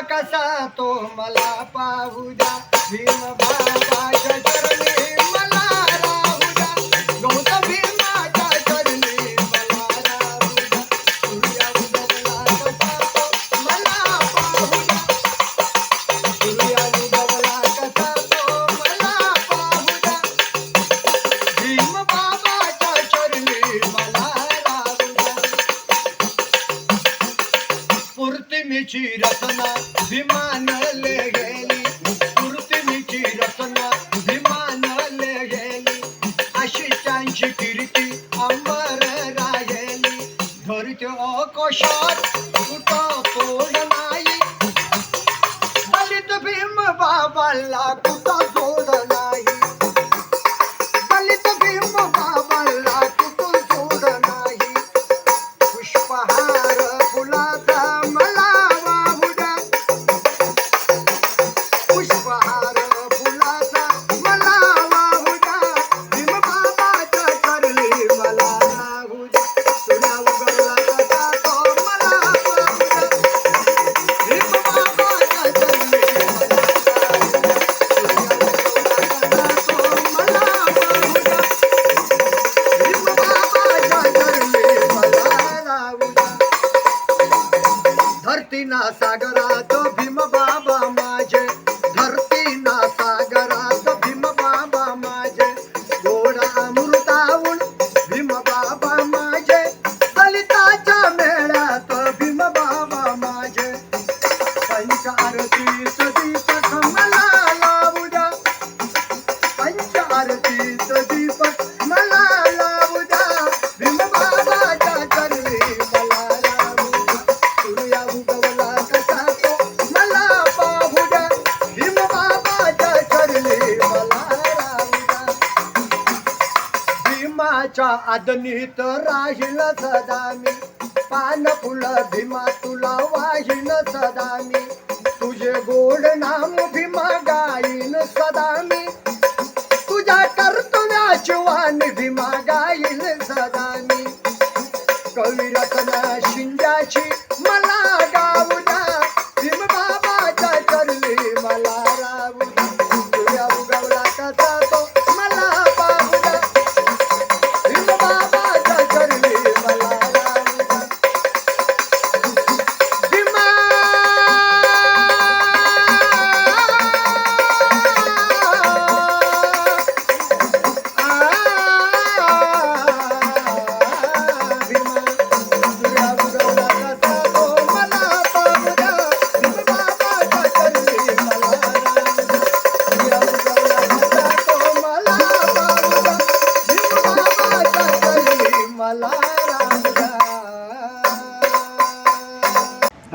कसा तो मला पाहू द्या. भीम बाबा कृत्रिमीची रचना विमानले गेली. कृत्रिमीची रचना विमानले गेली. अशी त्यांची कीर्ती अंबर राहिली. धरत्यो कोशात कुठं तोड नाही. भीम बाबाला कुठं సాగరాతో భీమ బాబా तुझ्या आदनीत राहील सदा मी. पान फुल भीमा तुला वाहिल सदा मी. तुझे गोड नाम भीमा